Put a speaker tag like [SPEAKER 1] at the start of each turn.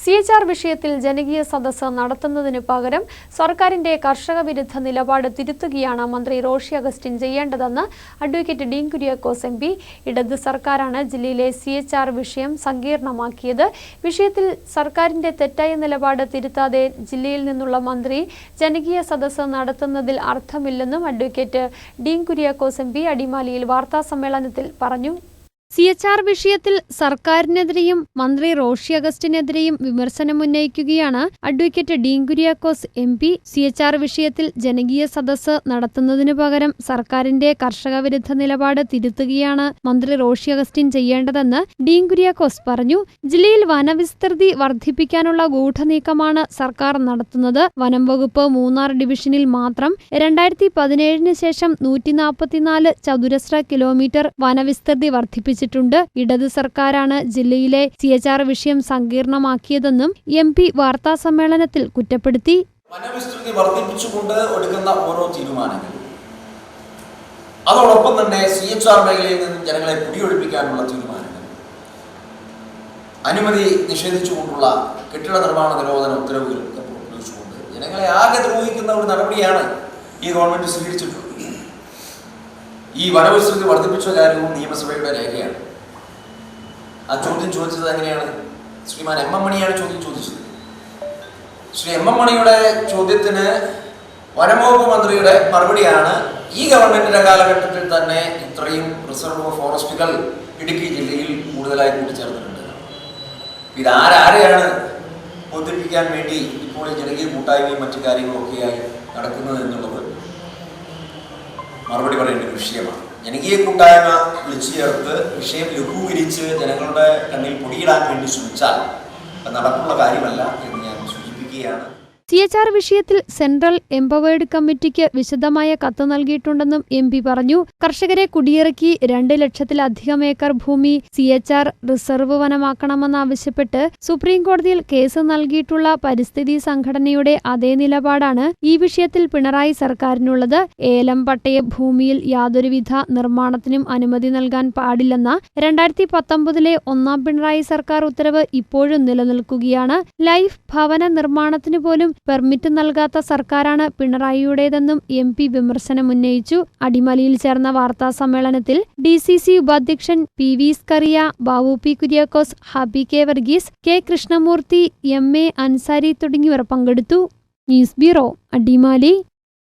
[SPEAKER 1] C H R വിഷയത്തിൽ ജനകീയ സദസ്സ് നടത്തുന്നതിന് പകരം സർക്കാരിന്റെ കർഷക വിരുദ്ധ നിലപാട് തിരുത്തുകയാണ് മന്ത്രി റോഷി അഗസ്റ്റിൻ ചെയ്യേണ്ടതെന്ന് advocate Dean Kuriakose M P. ഇടത് സർക്കാരാണ് ജില്ലയിലെ സി എച്ച് ആർ വിഷയം സങ്കീർണമാക്കിയത്. വിഷയത്തിൽ സർക്കാരിന്റെ തെറ്റായ നിലപാട് തിരുത്താതെ ജില്ലയിൽ നിന്നുള്ള മന്ത്രി ജനകീയ സദസ്സ് നടത്തുന്നതിൽ അർത്ഥമില്ലെന്നും advocate Dean Kuriakose M P അടിമാലിയിൽ വാർത്താസമ്മേളനത്തിൽ പറഞ്ഞു. സി എച്ച് ആർ വിഷയത്തിൽ സർക്കാരിനെതിരെയും മന്ത്രി റോഷി അഗസ്റ്റിനെതിരെയും വിമർശനമുന്നയിക്കുകയാണ് advocate Dean Kuriakose M P. C H R വിഷയത്തിൽ ജനകീയ സദസ്സ് നടത്തുന്നതിനു പകരം സർക്കാരിന്റെ കർഷക വിരുദ്ധ നിലപാട് തിരുത്തുകയാണ് മന്ത്രി റോഷി അഗസ്റ്റിൻ ചെയ്യേണ്ടതെന്ന് ഡീൻ കുര്യാക്കോസ് പറഞ്ഞു. ജില്ലയിൽ വനവിസ്തൃതി വർദ്ധിപ്പിക്കാനുള്ള ഗൂഢനീക്കമാണ് സർക്കാർ നടത്തുന്നത്. വനം വകുപ്പ് മൂന്നാർ ഡിവിഷനിൽ മാത്രം രണ്ടായിരത്തി പതിനേഴിന് ശേഷം നൂറ്റി നാൽപ്പത്തിനാല് ചതുരശ്ര കിലോമീറ്റർ വനവിസ്തൃതി വർദ്ധിപ്പിച്ചിട്ടുണ്ട് ഇടതു സർക്കാരാണ് ജില്ലയിലെ സി വിഷയം സങ്കീർണമാക്കിയതെന്നും എം പി വാർത്താസമ്മേളനത്തിൽ കുറ്റപ്പെടുത്തി.
[SPEAKER 2] വനവിസ്തൃതി വർദ്ധിപ്പിച്ചുകൊണ്ട് എടുക്കുന്ന ഓരോ തീരുമാനങ്ങളും അതോടൊപ്പം തന്നെ സി എച്ച് ആർ മേഖലയിൽ നിന്നും ജനങ്ങളെ കുടിയൊഴിപ്പിക്കാനുള്ള തീരുമാനങ്ങൾ. അനുമതി നിഷേധിച്ചുകൊണ്ടുള്ള കെട്ടിട നിർമ്മാണ നിരോധന ഉത്തരവുകൾ ജനങ്ങളെ ആകെ ദ്രോഹിക്കുന്ന ഒരു നടപടിയാണ് ഈ ഗവൺമെന്റ് സ്വീകരിച്ചിട്ടുള്ളത്. ഈ വനവിസ്തൃതി വർദ്ധിപ്പിച്ച കാര്യവും നിയമസഭയുടെ രേഖയാണ്. ആ ചോദ്യം ചോദിച്ചത് എങ്ങനെയാണ്? ശ്രീമാൻ എം എം മണിയാണ് ചോദ്യം ചോദിച്ചത്. ശ്രീ എം എം മണിയുടെ ചോദ്യത്തിന് വനംവകുപ്പ് മന്ത്രിയുടെ മറുപടിയാണ് ഈ ഗവൺമെന്റിന്റെ കാലഘട്ടത്തിൽ തന്നെ ഇത്രയും റിസർവ് ഫോറസ്റ്റുകൾ ഇടുക്കി ജില്ലയിൽ കൂടുതലായി കൂട്ടിച്ചേർത്തിട്ടുണ്ട്. ഇതാരാരെയാണ് ബോധിപ്പിക്കാൻ വേണ്ടി ഇപ്പോൾ ഈ ജനകീയ കൂട്ടായ്മയും മറ്റു കാര്യങ്ങളൊക്കെയായി നടക്കുന്നത് എന്നുള്ളത് മറുപടി പറയേണ്ട വിഷയമാണ്. ജനകീയ കൂട്ടായ്മ വിളിച്ചു ചേർത്ത് വിഷയം ലഘൂകരിച്ച് ജനങ്ങളുടെ കണ്ണിൽ പൊടിയിടാൻ വേണ്ടി ശ്രമിച്ചാൽ അത് നടക്കുള്ള കാര്യമല്ല എന്ന് ഞാൻ സൂചിപ്പിക്കുകയാണ്.
[SPEAKER 1] സി എച്ച് ആർ വിഷയത്തിൽ സെൻട്രൽ എംപവേർഡ് കമ്മിറ്റിക്ക് വിശദമായ കത്ത് നൽകിയിട്ടുണ്ടെന്നും എം പി പറഞ്ഞു. കർഷകരെ കുടിയിറക്കി രണ്ട് ലക്ഷത്തിലധികം ഏക്കർ ഭൂമി സി എച്ച് ആർ റിസർവ് വനമാക്കണമെന്നാവശ്യപ്പെട്ട് സുപ്രീംകോടതിയിൽ കേസ് നൽകിയിട്ടുള്ള പരിസ്ഥിതി സംഘടനയുടെ അതേ നിലപാടാണ് ഈ വിഷയത്തിൽ പിണറായി സർക്കാരിനുള്ളത്. ഏലം പട്ടയ ഭൂമിയിൽ യാതൊരുവിധ നിർമ്മാണത്തിനും അനുമതി നൽകാൻ പാടില്ലെന്ന രണ്ടായിരത്തി പത്തൊമ്പതിലെ ഒന്നാം പിണറായി സർക്കാർ ഉത്തരവ് ഇപ്പോഴും നിലനിൽക്കുകയാണ്. ലൈഫ് ഭവന നിർമ്മാണത്തിന് പോലും പെർമിറ്റ് നൽകാത്ത സർക്കാരാണ് പിണറായിയുടേതെന്നും എം പി വിമർശനമുന്നയിച്ചു അടിമലിയിൽ ചേർന്ന വാർത്താ സമ്മേളനത്തിൽ ഡി സി സി ഉപാധ്യക്ഷൻ P V Scaria Babu P Kuriakose Habi K Varghese K Krishnamoorthy M A Ansari തുടങ്ങിയവർ പങ്കെടുത്തു. News bureau Adimali.